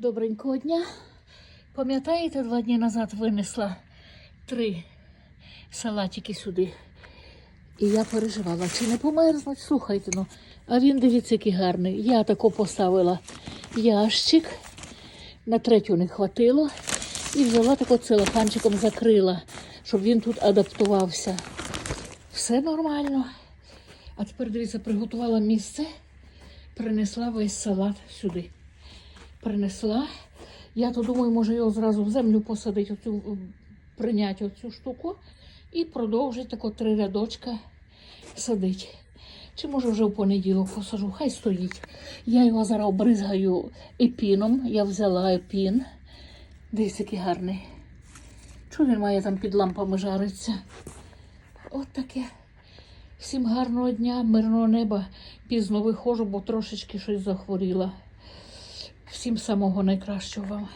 Добренького дня. Пам'ятаєте, два дні назад винесла три салатики сюди. І я переживала, чи не померзнуть, слухайте, ну. А він, дивіться, який гарний. Я тако поставила ящик, на третю не хватило. І взяла тако целофанчиком закрила, щоб він тут адаптувався. Все нормально. А тепер дивіться, приготувала місце, принесла весь салат сюди. Принесла. Я то думаю, може його зразу в землю посадити, оцю, прийняти оцю штуку і продовжити тако три рядочка садити. Чи може вже в понеділок посажу, хай стоїть. Я його зараз обризгаю епіном. Я взяла епін. Дивіться, який гарний. Чого він має там під лампами жариться? От таке. Всім гарного дня, мирного неба. Пізно виходжу, бо трошечки щось захворіла. Всім самого найкращого вам.